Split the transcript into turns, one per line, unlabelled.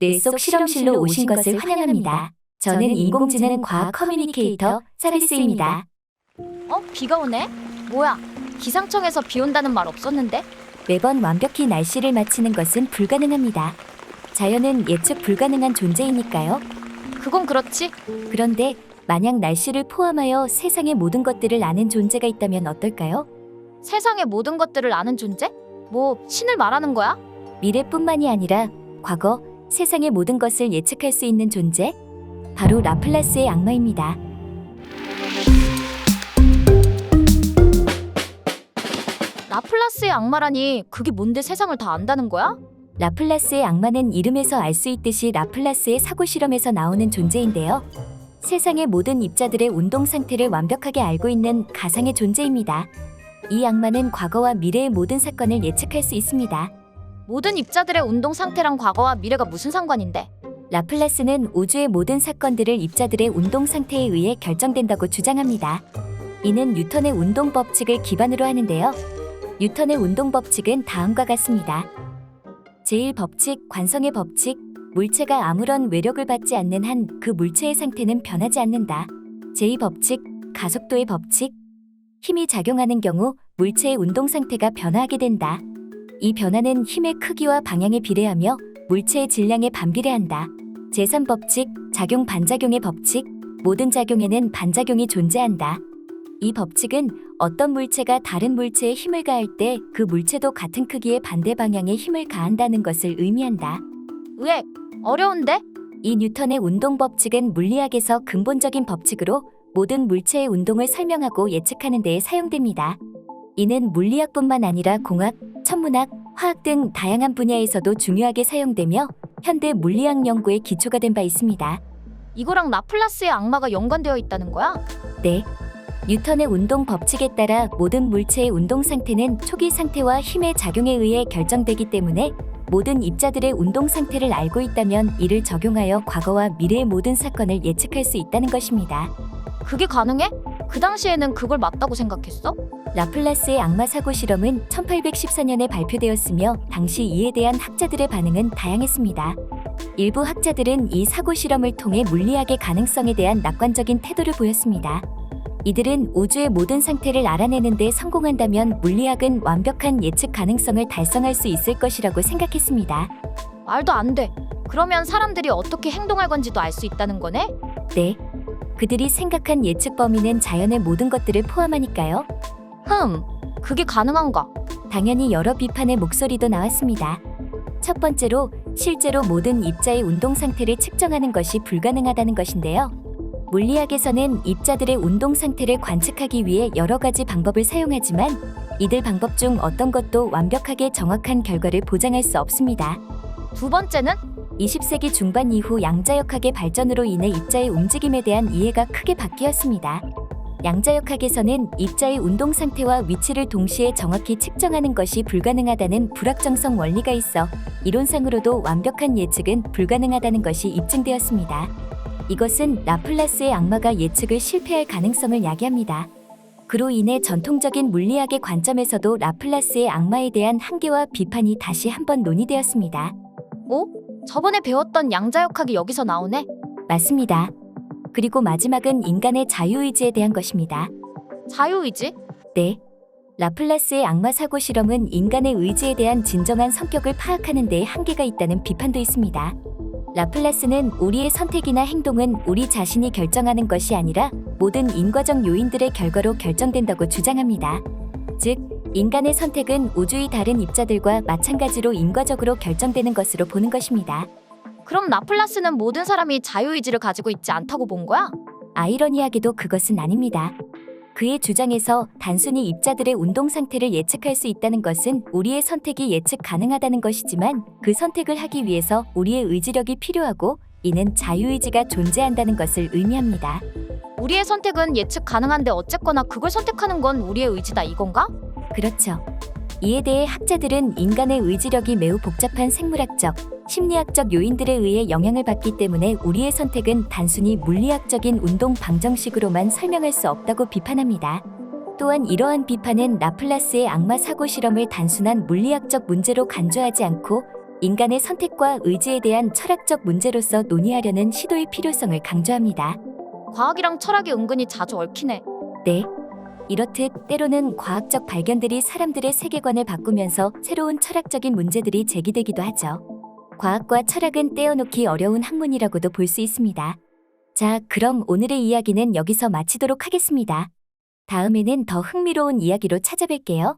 뇌속 실험실로 오신 것을 환영합니다. 저는 인공지능 과학 커뮤니케이터 사리스입니다.
어? 비가 오네? 뭐야? 기상청에서 비 온다는 말 없었는데?
매번 완벽히 날씨를 맞히는 것은 불가능합니다. 자연은 예측 불가능한 존재이니까요.
그건 그렇지.
그런데 만약 날씨를 포함하여 세상의 모든 것들을 아는 존재가 있다면 어떨까요?
세상의 모든 것들을 아는 존재? 뭐 신을 말하는 거야?
미래뿐만이 아니라 과거, 세상의 모든 것을 예측할 수 있는 존재? 바로 라플라스의 악마입니다.
라플라스의 악마라니 그게 뭔데 세상을 다 안다는 거야?
라플라스의 악마는 이름에서 알 수 있듯이 라플라스의 사고 실험에서 나오는 존재인데요. 세상의 모든 입자들의 운동 상태를 완벽하게 알고 있는 가상의 존재입니다. 이 악마는 과거와 미래의 모든 사건을 예측할 수 있습니다.
모든 입자들의 운동 상태랑 과거와 미래가 무슨 상관인데?
라플라스는 우주의 모든 사건들을 입자들의 운동 상태에 의해 결정된다고 주장합니다. 이는 뉴턴의 운동 법칙을 기반으로 하는데요. 뉴턴의 운동 법칙은 다음과 같습니다. 제1법칙, 관성의 법칙, 물체가 아무런 외력을 받지 않는 한 그 물체의 상태는 변하지 않는다. 제2법칙, 가속도의 법칙, 힘이 작용하는 경우 물체의 운동 상태가 변화하게 된다. 이 변화는 힘의 크기와 방향에 비례하며 물체의 질량에 반비례한다. 제3법칙, 작용 반작용의 법칙, 모든 작용에는 반작용이 존재한다. 이 법칙은 어떤 물체가 다른 물체에 힘을 가할 때 그 물체도 같은 크기의 반대 방향에 힘을 가한다는 것을 의미한다.
으액 어려운데?
이 뉴턴의 운동 법칙은 물리학에서 근본적인 법칙으로 모든 물체의 운동을 설명하고 예측하는 데에 사용됩니다. 이는 물리학뿐만 아니라 공학, 천문학, 화학 등 다양한 분야에서도 중요하게 사용되며 현대 물리학 연구의 기초가 된 바 있습니다.
이거랑 라플라스의 악마가 연관되어 있다는 거야?
네. 뉴턴의 운동 법칙에 따라 모든 물체의 운동 상태는 초기 상태와 힘의 작용에 의해 결정되기 때문에 모든 입자들의 운동 상태를 알고 있다면 이를 적용하여 과거와 미래의 모든 사건을 예측할 수 있다는 것입니다.
그게 가능해? 그 당시에는 그걸 맞다고 생각했어?
라플라스의 악마 사고 실험은 1814년에 발표되었으며 당시 이에 대한 학자들의 반응은 다양했습니다. 일부 학자들은 이 사고 실험을 통해 물리학의 가능성에 대한 낙관적인 태도를 보였습니다. 이들은 우주의 모든 상태를 알아내는데 성공한다면 물리학은 완벽한 예측 가능성을 달성할 수 있을 것이라고 생각했습니다.
말도 안 돼. 그러면 사람들이 어떻게 행동할 건지도 알 수 있다는 거네?
네. 그들이 생각한 예측 범위는 자연의 모든 것들을 포함하니까요.
흠, 그게 가능한가?
당연히 여러 비판의 목소리도 나왔습니다. 첫 번째로 실제로 모든 입자의 운동 상태를 측정하는 것이 불가능하다는 것인데요. 물리학에서는 입자들의 운동 상태를 관측하기 위해 여러 가지 방법을 사용하지만 이들 방법 중 어떤 것도 완벽하게 정확한 결과를 보장할 수 없습니다.
두 번째는
20세기 중반 이후 양자역학의 발전으로 인해 입자의 움직임에 대한 이해가 크게 바뀌었습니다. 양자역학에서는 입자의 운동 상태와 위치를 동시에 정확히 측정하는 것이 불가능하다는 불확정성 원리가 있어 이론상으로도 완벽한 예측은 불가능하다는 것이 입증되었습니다. 이것은 라플라스의 악마가 예측을 실패할 가능성을 야기합니다. 그로 인해 전통적인 물리학의 관점에서도 라플라스의 악마에 대한 한계와 비판이 다시 한번 논의되었습니다.
어? 저번에 배웠던 양자역학이 여기서 나오네?
맞습니다. 그리고 마지막은 인간의 자유의지에 대한 것입니다.
자유의지?
네. 라플라스의 악마 사고 실험은 인간의 의지에 대한 진정한 성격을 파악하는 데 한계가 있다는 비판도 있습니다. 라플라스는 우리의 선택이나 행동은 우리 자신이 결정하는 것이 아니라 모든 인과적 요인들의 결과로 결정된다고 주장합니다. 즉, 인간의 선택은 우주의 다른 입자들과 마찬가지로 인과적으로 결정되는 것으로 보는 것입니다.
그럼 라플라스는 모든 사람이 자유의지를 가지고 있지 않다고 본 거야?
아이러니하게도 그것은 아닙니다. 그의 주장에서 단순히 입자들의 운동 상태를 예측할 수 있다는 것은 우리의 선택이 예측 가능하다는 것이지만 그 선택을 하기 위해서 우리의 의지력이 필요하고 이는 자유의지가 존재한다는 것을 의미합니다.
우리의 선택은 예측 가능한데 어쨌거나 그걸 선택하는 건 우리의 의지다 이건가?
그렇죠. 이에 대해 학자들은 인간의 의지력이 매우 복잡한 생물학적, 심리학적 요인들에 의해 영향을 받기 때문에 우리의 선택은 단순히 물리학적인 운동 방정식으로만 설명할 수 없다고 비판합니다. 또한 이러한 비판은 라플라스의 악마 사고 실험을 단순한 물리학적 문제로 간주하지 않고 인간의 선택과 의지에 대한 철학적 문제로서 논의하려는 시도의 필요성을 강조합니다.
과학이랑 철학이 은근히 자주 얽히네.
네. 이렇듯 때로는 과학적 발견들이 사람들의 세계관을 바꾸면서 새로운 철학적인 문제들이 제기되기도 하죠. 과학과 철학은 떼어놓기 어려운 학문이라고도 볼 수 있습니다. 자, 그럼 오늘의 이야기는 여기서 마치도록 하겠습니다. 다음에는 더 흥미로운 이야기로 찾아뵐게요.